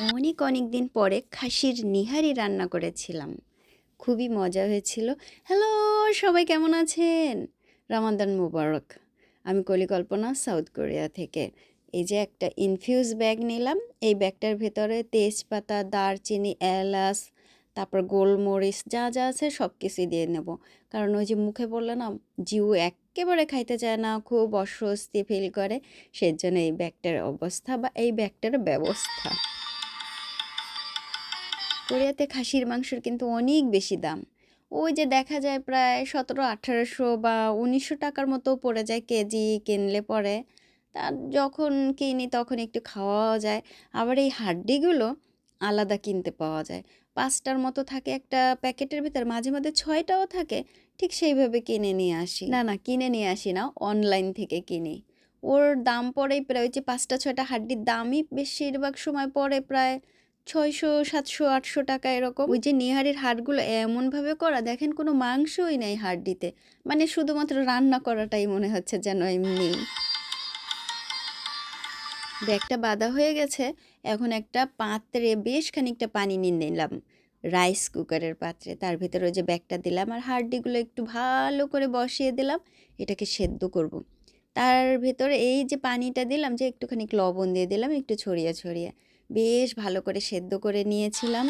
অনেক অনেক দিন পরে খাসির নিহারি রান্না করেছিলাম। খুবই মজা হয়েছিল। হ্যালো, সবাই কেমন আছেন? রামাদান মুবারক। আমি কলিকল্পনা, সাউথ কোরিয়া থেকে। এই যে একটা ইনফিউজ ব্যাগ নিলাম। এই ব্যাগটার ভেতরে তেজপাতা, দারচিনি, এলাচ, তারপর গোলমরিচ যা যা আছে সব কিছুই দিয়ে নেব। কারণ ওই যে মুখে বললে না, জিউ একেবারে খাইতে চায় না, খুব অস্বস্তি ফিল করে। সেজন্য এই ব্যাগটার অবস্থা বা এই ব্যাগটার ব্যবস্থা। কোরিয়াতে খাসির মাংসের কিন্তু অনেক বেশি দাম। ওই যে দেখা যায় প্রায় সতেরো, আঠারোশো বা উনিশশো টাকার মতো পড়ে যায় কেজি কিনলে পরে। তা যখন কিনি তখন একটু খাওয়াও যায়। আবার এই হাড্ডিগুলো আলাদা কিনতে পাওয়া যায়। পাঁচটার মতো থাকে একটা প্যাকেটের ভিতর, মাঝে মাঝে ছয়টাও থাকে। ঠিক সেইভাবে কিনে নিয়ে আসি। না না, কিনে নিয়ে আসি না, অনলাইন থেকে কিনি। ওর দাম পড়েই প্রায় ওই যে পাঁচটা, ছয়টা হাড্ডির দামই বেশিরভাগ সময় পড়ে প্রায় ছয়শো, সাতশো, আটশো টাকা এরকম। ওই যে নিহারির হাড়গুলো এমনভাবে করা, দেখেন কোনো মাংসই নেই হাড্ডিতে মানে শুধুমাত্র রান্না করাটাই মনে হচ্ছে যেন এমনি। ব্যাগটা বাঁধা হয়ে গেছে। এখন একটা পাত্রে বেশ খানিকটা পানি নিয়ে নিলাম। রাইস কুকারের পাত্রে। তার ভিতরে ওই যে ব্যাগটা দিলাম আর হাড্ডিগুলো একটু ভালো করে বসিয়ে দিলাম। এটাকে সেদ্ধ করব। তার ভেতরে এই যে পানিটা দিলাম যে একটুখানি লবণ দিয়ে দিলাম একটু ছড়িয়ে ছড়িয়ে। বেশ ভালো করে সেদ্ধ করে নিয়েছিলাম।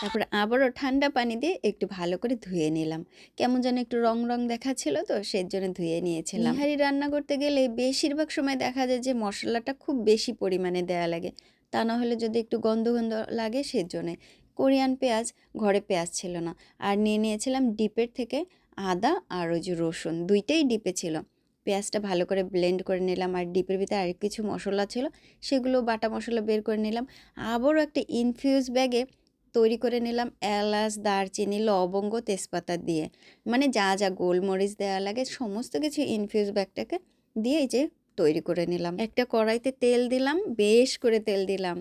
তারপর আবারও ঠান্ডা পানি দিয়ে একটু ভালো করে ধুয়ে নিলাম। কেমন যেন একটু রং রং দেখাচ্ছিল তো সেই জন্য ধুয়ে নিয়েছিলাম। নিহারি রান্না করতে গেলে বেশিরভাগ সময় দেখা যায় যে মশলাটা খুব বেশি পরিমাণে দেয়া লাগে। তা না হলে যদি একটু গন্ধ গন্ধ লাগে সেজন্যে কোরিয়ান পেঁয়াজ, ঘরে পেঁয়াজ ছিল না। আর নিয়ে নিয়েছিলাম ডিপের থেকে আদা আর ওই যে রসুন, দুইটাই ডিপে ছিল। পেঁয়াজটা ভালো করে ব্লেন্ড করে নিলাম আর ডিপের ভিতরে আর কিছু মশলা ছিল, সেগুলো বাটা মশলা বের করে নিলাম। আবারও একটা ইনফিউজ ব্যাগে তৈরি করে নিলাম এলাচ, দারচিনি, লবঙ্গ, তেজপাতা দিয়ে। মানে যা যা গোলমরিচ দেওয়া লাগে, সমস্ত কিছু ইনফিউজ ব্যাগটাকে দিয়ে যে তৈরি করে নিলাম। একটা কড়াইতে তেল দিলাম, বেশ করে তেল দিলাম।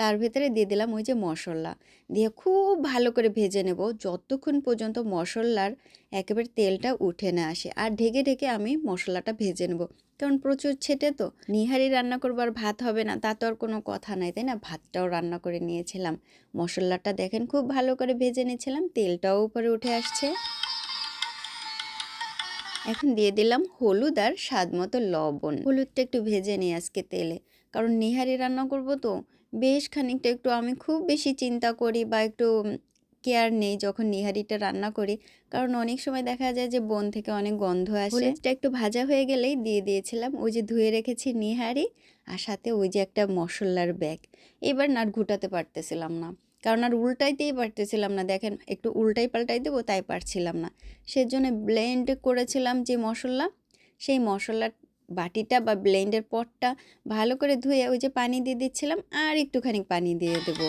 তার ভেতরে দিয়ে দিলাম ওই যে মশলা। দিয়ে খুব ভালো করে ভেজে নেব। যতক্ষণ পর্যন্ত মশলার একেবারে তেলটা উঠে না আসে। আর ঢেকে ঢেকে আমি মশলাটা ভেজে নেব। কারণ প্রচুর ছেটে তো। নিহারি রান্না করবার ভাত হবে না। তা তো আর কোনো কথা নাই, তাই না? ভাতটাও রান্না করে নিয়েছিলাম। মশলাটা দেখেন খুব ভালো করে ভেজে নিয়েছিলাম। তেলটাও উপরে উঠে আসছে। এখন দিয়ে দিলাম হলুদ আর স্বাদ মতো লবণ। হলুদটা একটু ভেজে নিই আজকে তেলে। কারণ নিহারি রান্না করব তো বেশ খানিকটা একটু আমি খুব বেশি চিন্তা করি বা একটু কেয়ার নেই যখন নিহারিটা রান্না করি। কারণ অনেক সময় দেখা যায় যে বন থেকে অনেক গন্ধ আসে। হলুদটা একটু ভাজা হয়ে গেলেই দিয়ে দিয়েছিলাম। ওই যে ধুয়ে রেখেছি নিহারি আর সাথে ওই যে একটা মশলার ব্যাগ এবার নাট ঘুটাতে পারতেছিলাম না। কারণ আর উল্টাইতেই পারতেছিলাম না। দেখেন একটু উল্টাই পাল্টাই দেবো তাই পারছিলাম না। সেজন্য ব্লেন্ড করেছিলাম যে মশলা সেই মশলার বাটিটা বা ব্লেন্ডের পটটা ভালো করে ধুয়ে ওই যে পানি দিয়ে দিচ্ছিলাম, আর একটুখানি পানি দিয়ে দেবো।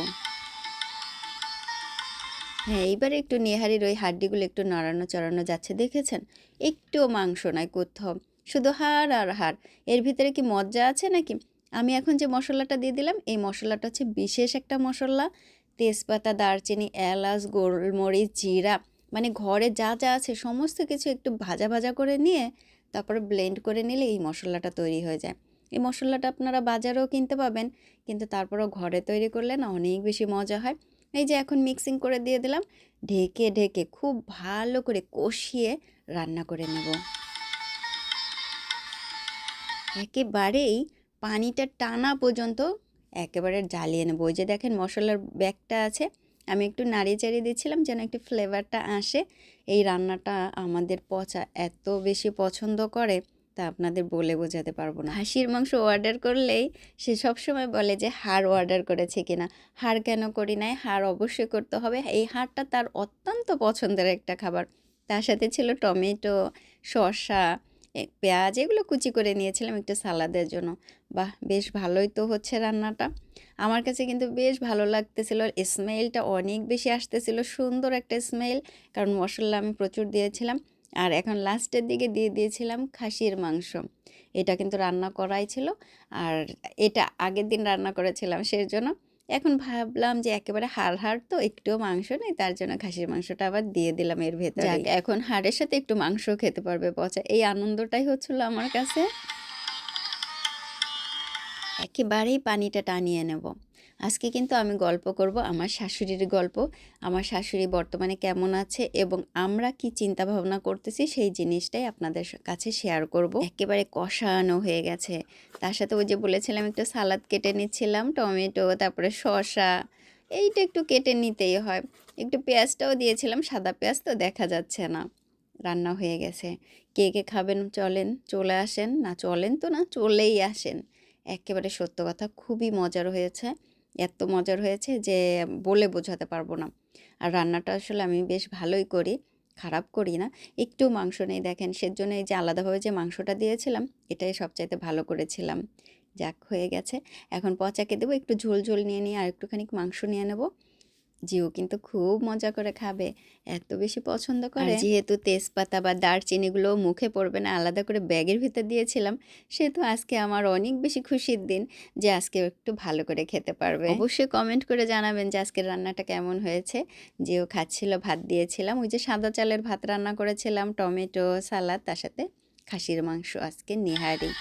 হ্যাঁ এইবারে একটু নেহারির ওই হাড্ডিগুলো একটু নড়ানো চড়ানো যাচ্ছে, দেখেছেন? একটুও মাংস নাই কোথাও। শুধু হাড় আর হাড়। এর ভিতরে কি মজ্জা আছে নাকি? আমি এখন যে মশলাটা দিয়ে দিলাম, এই মশলাটা হচ্ছে বিশেষ একটা মশলা। তেজপাতা, দারচিনি, এলাচ, গোলমরিচ, জিরা মানে ঘরে যা যা আছে, সমস্ত কিছু একটু ভাজা ভাজা করে নিয়ে তারপরে ব্লেন্ড করে নিলে এই মশলাটা তৈরি হয়ে যায়। এই মশলাটা আপনারা বাজারেও কিনতে পাবেন, কিন্তু তারপরেও ঘরে তৈরি করলে না অনেক বেশি মজা হয়। এই যে এখন মিক্সিং করে দিয়ে দিলাম, ঢেকে ঢেকে খুব ভালো করে কষিয়ে রান্না করে নেব। একেবারেই পানিটা টানা পর্যন্ত একেবারে জ্বালিয়ে নেব। ওই যে দেখেন মশলার ব্যাগটা আছে, আমি একটু নাড়িয়ে চাড়িয়ে দিচ্ছিলাম যেন একটু ফ্লেভারটা আসে। এই রান্নাটা আমাদের পচা এত বেশি পছন্দ করে, তা আপনাদের বলে বোঝাতে পারব না। হাসির মাংস অর্ডার করলেই সে সবসময় বলে যে, হাড় অর্ডার করেছে কিনা? হাড় কেন করি নাই? হাড় অবশ্যই করতে হবে। এই হাড়টা তার অত্যন্ত পছন্দের একটা খাবার। তার সাথে ছিল টমেটো, শসা পেঁয়াজ এগুলো কুচি করে নিয়েছিলাম একটু সালাদের জন্য। বাহ, বেশ ভালোই তো হচ্ছে রান্নাটা। আমার কাছে কিন্তু বেশ ভালো লাগতেছিল স্মেলটা অনেক বেশি আসতেছিল, সুন্দর একটা স্মেল কারণ মশলা আমি প্রচুর দিয়েছিলাম। আর এখন লাস্টের দিকে দিয়ে দিয়েছিলাম খাসির মাংস। এটা কিন্তু রান্না করাই ছিল, আর এটা আগের দিন রান্না করেছিলাম সেই জন্য এখন ভাবলাম যে একেবারে হাড় হাড় তো একটুও মাংস নেই, তার জন্য খাসির মাংসটা আবার দিয়ে দিলাম এর ভেতরে। এখন হাড়ের সাথে একটু মাংস খেতে পারবে পচা। এই আনন্দটাই হচ্ছিল আমার কাছে। একেবারেই পানিটা টানিয়ে নেব। আজকে কিন্তু আমি গল্প করব আমার শাশুড়ির গল্প, আমার শাশুড়ি বর্তমানে কেমন আছে এবং আমরা কি চিন্তা ভাবনা করতেছি সেই জিনিসটাই আপনাদের কাছে শেয়ার করব। একেবারে কষানো হয়ে গেছে। তার সাথে ওই যে বলেছিলাম একটু সালাদ কেটে নিচ্ছিলাম, টমেটো, তারপরে শসা, এইটা একটু কেটে নিতেই হয়। একটু পেঁয়াজটাও দিয়েছিলাম, সাদা পেঁয়াজ তো দেখা যাচ্ছে না। রান্না হয়ে গেছে। কে কে খাবেন চলেন, চলে আসেন। না চলেন তো না, চলেই আসেন। একেবারে সত্য কথা, খুবই মজার হয়েছে। এত মজার হয়েছে যে বলে বোঝাতে পারব না। আর রান্নাটা আসলে আমি বেশ ভালোই করি, খারাপ করি না। একটু মাংস নেই দেখেন, সেজন্য এই যে আলাদাভাবে যে মাংসটা দিয়েছিলাম, এটাই সবচাইতে ভালো করেছিলাম। যাক, হয়ে গেছে। এখন পচাকে দেবো, একটু ঝোল ঝোল নিয়ে নিয়ে আর একটুখানি মাংস নিয়ে নেব। জিও কিন্তু খুব মজা করে খাবে এত বেশি পছন্দ করে। যেহেতু তেজপাতা বা দারচিনিগুলো মুখে পড়বে না আলাদা করে ব্যাগের ভিতর দিয়েছিলাম সেহেতু আজকে আমার অনেক বেশি খুশির দিন যে আজকে একটু ভালো করে খেতে পারবে। অবশ্যই কমেন্ট করে জানাবেন যে আজকের রান্নাটা কেমন হয়েছে। যেও খাচ্ছিল ভাত দিয়েছিলাম ওই যে সাদা চালের ভাত রান্না করেছিলাম টমেটো সালাদ তার সাথে খাসির মাংস আজকে নিহারি।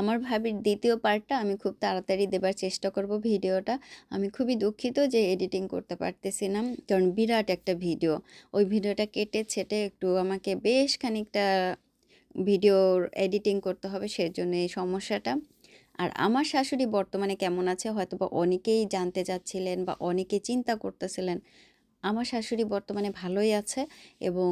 আমার ভাবির দ্বিতীয় পার্টটা আমি খুব তাড়াতাড়ি দেবার চেষ্টা করব ভিডিওটা। আমি খুবই দুঃখিত যে এডিটিং করতে পারতেছি না, কারণ বিরাট একটা ভিডিও ওই ভিডিওটা কেটে ছেটে একটু আমাকে বেশ খানিকটা ভিডিওর এডিটিং করতে হবে, সেজন্য এই সমস্যাটা। আর আমার শাশুড়ি বর্তমানে কেমন আছে হয়তো বা অনেকেই জানতে চাচ্ছিলেন বা অনেকে চিন্তা করতেছিলেন আমার শাশুড়ি বর্তমানে ভালোই আছে এবং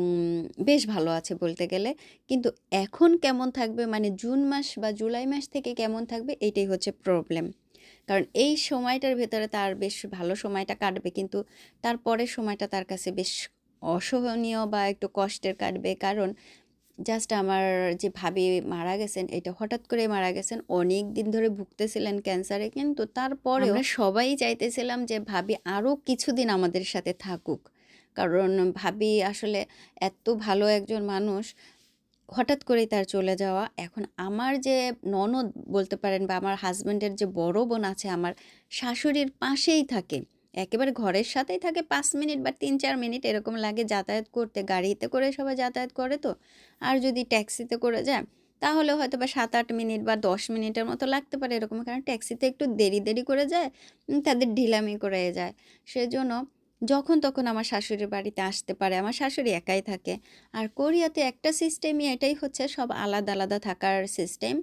বেশ ভালো আছে বলতে গেলে। কিন্তু এখন কেমন থাকবে? মানে জুন মাস বা জুলাই মাস থেকে কেমন থাকবে? এটাই হচ্ছে প্রবলেম কারণ এই সময়টার ভেতরে তার বেশ ভালো সময়টা কাটবে। কিন্তু তারপরের সময়টা তার কাছে বেশ অসহনীয় বা একটু কষ্টের কাটবে। কারণ জাস্ট আমার যে ভাবি মারা গেছেন, এটা হঠাৎ করে মারা গেছেন। অনেক দিন ধরে ভুগতেছিলেন ক্যান্সারে কিন্তু তারপরে আমরা সবাই চাইতেছিলাম যে ভাবি আরও কিছুদিন আমাদের সাথে থাকুক। কারণ ভাবি আসলে এত ভালো একজন মানুষ, হঠাৎ করেই তার চলে যাওয়া। এখন আমার যে ননদ বলতে পারেন বা আমার হাজব্যান্ডের যে বড় বোন আছে, আমার শাশুড়ির পাশেই থাকে। একেবারে ঘরের সাথেই থাকে পাঁচ মিনিট বা তিন চার মিনিট এরকম লাগে যাতায়াত করতে। গাড়িতে করে সবাই যাতায়াত করে তো। আর যদি ট্যাক্সিতে করে যায়, তাহলে হয়তো বা সাত আট মিনিট বা দশ মিনিটের মতো লাগতে পারে এরকম। কারণ ট্যাক্সিতে একটু দেরি দেরি করে যায় তাদের ঢিলামি করে যায়। সেজন্য যখন তখন আমার শাশুড়ির বাড়িতে আসতে পারে। আমার শাশুড়ি একাই থাকে। আর কোরিয়াতে একটা সিস্টেমই এটাই হচ্ছে সব আলাদা আলাদা থাকার সিস্টেম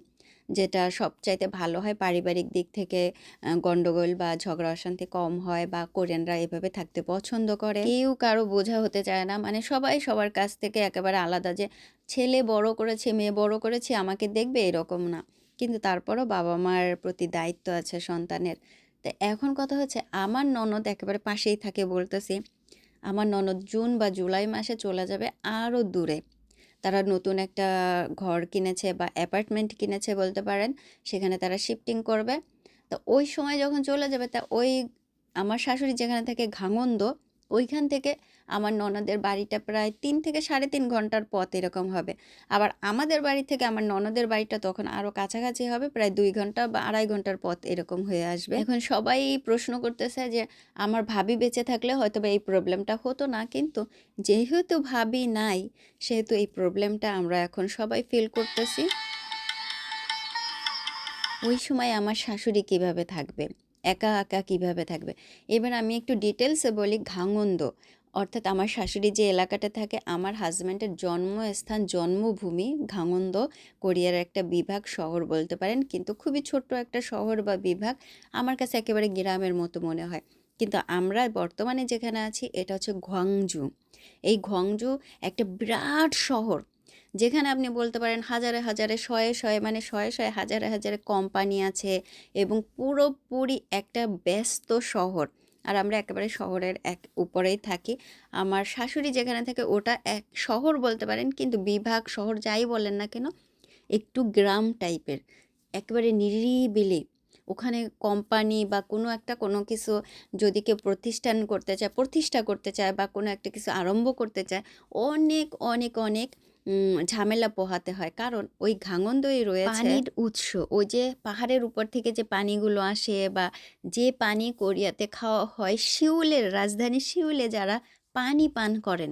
যেটা সবচাইতে ভালো হয় পারিবারিক দিক থেকে আহ, গন্ডগোল বা ঝগড়া অশান্তি কম হয় বা কোরিয়ানরা এভাবে থাকতে পছন্দ করে। কেউ কারও বোঝা হতে চায় না মানে সবাই সবার কাছ থেকে একেবারে আলাদা যে ছেলে বড় করেছে মেয়ে বড় করেছে আমাকে দেখবে এরকম না। কিন্তু তারপরও বাবা মার প্রতি দায়িত্ব আছে সন্তানের। তো এখন কথা হচ্ছে আমার ননদ একেবারে পাশেই থাকে বলতেছি। আমার ননদ জুন বা জুলাই মাসে চলে যাবে আরও দূরে। তারা নতুন একটা ঘর কিনেছে বা অ্যাপার্টমেন্ট কিনেছে বলতে পারেন, সেখানে তারা শিফটিং করবে। তো ওই সময় যখন চলে যাবে, তা ওই আমার শাশুড়ি যেখানে থাকে ঘাঙন্দ ওইখান থেকে আমার ননদের বাড়িটা প্রায় তিন থেকে সাড়ে তিন ঘণ্টার পথ এরকম হবে। আবার আমাদের বাড়ি থেকে আমার ননদের বাড়িটা তখন আরও কাছাকাছি হবে, প্রায় দুই ঘণ্টা বা আড়াই ঘণ্টার পথ এরকম হয়ে আসবে। এখন সবাই প্রশ্ন করতেছে যে, আমার ভাবি বেঁচে থাকলে হয়তো বা এই প্রবলেমটা হতো না, কিন্তু যেহেতু ভাবি নাই, সেহেতু এই প্রবলেমটা আমরা এখন সবাই ফিল করতেছি। ওই সময় আমার শাশুড়ি কীভাবে থাকবে? একা একা কীভাবে থাকবে? এবার আমি একটু ডিটেলসে বলি ঘাঙন্দ। অর্থাৎ আমার শাশুড়ি যে এলাকাটা থাকে, আমার হাজব্যান্ডের জন্মস্থান, জন্মভূমি ঘাঙন্দ, কোরিয়ার একটা বিভাগ, শহর বলতে পারেন। কিন্তু খুবই ছোট্ট একটা শহর বা বিভাগ, আমার কাছে একেবারে গ্রামের মতো মনে হয়। কিন্তু আমরা বর্তমানে যেখানে আছি, এটা হচ্ছে ঘোয়াংজু এই ঘোয়াংজু একটা বিরাট শহর যেখানে আপনি বলতে পারেন হাজারে হাজারে, শয়ে শয়ে মানে শয়ে শয়ে হাজারে হাজারে কোম্পানি আছে এবং পুরোপুরি একটা ব্যস্ত শহর। আর আমরা একেবারে শহরের এক উপরেই থাকি। আমার শাশুড়ি যেখানে থাকে ওটা এক শহর বলতে পারেন, কিন্তু বিভাগ শহর যাই বলেন না কেন, একটু গ্রাম টাইপের, একেবারে নিরিবিলি। ওখানে কোম্পানি বা কোনো একটা কোনো কিছু যদি কেউ প্রতিষ্ঠান করতে চায়, প্রতিষ্ঠা করতে চায় বা কোনো একটা কিছু আরম্ভ করতে চায়, অনেক অনেক অনেক ঝামেলা পোহাতে হয়। কারণ ওই ঘাঙন্দই রয়েছে পানির উৎস, ওই যে পাহাড়ের উপর থেকে যে পানিগুলো আসে বা যে পানি কোরিয়াতে খাওয়া হয়, শিউলের, রাজধানী শিউলে যারা পানি পান করেন,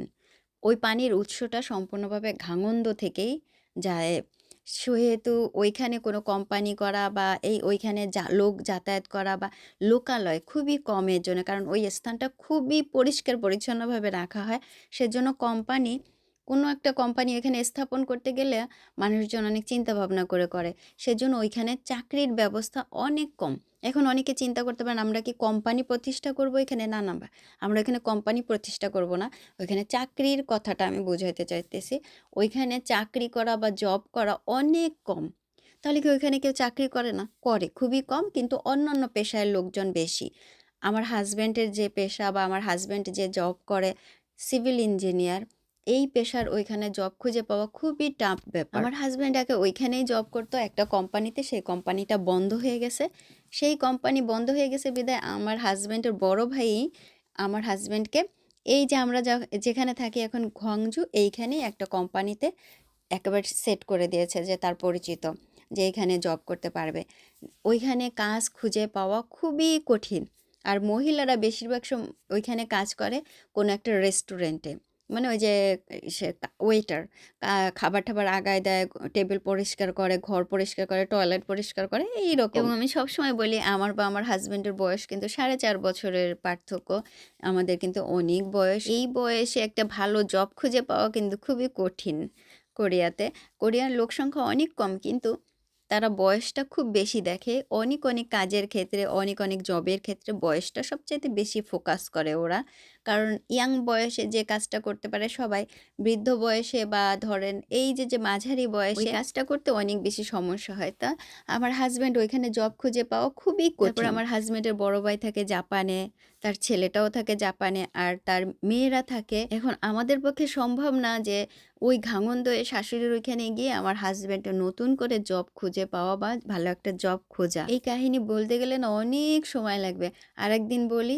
ওই পানির উৎসটা সম্পূর্ণভাবে ঘাঙন্দ থেকেই যায়। সেহেতু ওইখানে কোনো কোম্পানি করা বা এই ওইখানে যা, লোক যাতায়াত করা বা লোকালয় খুবই কমের জন্য, কারণ ওই স্থানটা খুবই পরিষ্কার পরিচ্ছন্নভাবে রাখা হয়। সেজন্য কোম্পানি কোনো একটা কোম্পানি এখানে স্থাপন করতে গেলে মানুষজন অনেক চিন্তা ভাবনা করে করে। সেজন্য ওইখানে চাকরির ব্যবস্থা অনেক কম। এখন অনেকে চিন্তা করতে পারেন, আমরা কি কোম্পানি প্রতিষ্ঠা করব এখানে? না না আমরা এখানে কোম্পানি প্রতিষ্ঠা করব না। ওইখানে চাকরির কথাটা আমি বোঝাইতে চাইতেছি। ওইখানে চাকরি করা বা জব করা অনেক কম। তাহলে কি ওইখানে কেউ চাকরি করে না? করে, খুবই কম, কিন্তু অন্যান্য পেশায় লোকজন বেশি। আমার হাজব্যান্ডের যে পেশা বা আমার হাজব্যান্ড যে জব করে সিভিল ইঞ্জিনিয়ার এই পেশার ওইখানে জব খুঁজে পাওয়া খুবই টাফ ব্যাপার। আমার হাজব্যান্ড আগে ওইখানেই জব করতো, একটা কোম্পানিতে সেই কোম্পানিটা বন্ধ হয়ে গেছে। সেই কোম্পানি বন্ধ হয়ে গেছে বিদায় আমার হাজব্যান্ডের বড় ভাই, আমার হাজব্যান্ডকে এই যে আমরা যেখানে থাকি এখন ঘংজু, এইখানেই একটা কোম্পানিতে একেবারে সেট করে দিয়েছে যে তার পরিচিত, যে এখানে জব করতে পারবে। ওইখানে কাজ খুঁজে পাওয়া খুবই কঠিন। আর মহিলারা বেশিরভাগ সম, ওইখানে কাজ করে কোনো একটা রেস্টুরেন্টে মানে ওই যে, সে ওয়েটার খাবার টাবার আগায় দেয় টেবিল পরিষ্কার করে, ঘর পরিষ্কার করে টয়লেট পরিষ্কার করে, এইরকম। এবং আমি সবসময় বলি, আমার বা আমার হাজব্যান্ডের বয়স কিন্তু সাড়ে চার বছরের পার্থক্য। আমাদের কিন্তু অনেক বয়স। এই বয়সে একটা ভালো জব খুঁজে পাওয়া কিন্তু খুবই কঠিন কোরিয়াতে। কোরিয়ার লোক সংখ্যা অনেক কম, কিন্তু তারা বয়সটা খুব বেশি দেখে। অনেক অনেক কাজের ক্ষেত্রে, অনেক অনেক জবের ক্ষেত্রে বয়সটা সবচাইতে বেশি ফোকাস করে ওরা। কারণ ইয়াং বয়সে যে কাজটা করতে পারে সবাই বৃদ্ধ বয়সে বা ধরেন এই যে যে মাঝারি বয়সে কাজটা করতে অনেক বেশি সমস্যা হয়। তা আমার হাজব্যান্ড ওইখানে জব খুঁজে পাওয়া খুবই তারপর আমার হাজব্যান্ডের বড় ভাই থাকে জাপানে তার ছেলেটাও থাকে জাপানে আর তার মেয়েরা থাকে। এখন আমাদের পক্ষে সম্ভব না যে ওই ঘাঙন্দয়ে শাশুড়ির ওইখানে গিয়ে আমার হাজব্যান্ডের নতুন করে জব খুঁজে পাওয়া বা ভালো একটা জব খোঁজা। এই কাহিনী বলতে গেলে না অনেক সময় লাগবে। আর একদিন বলি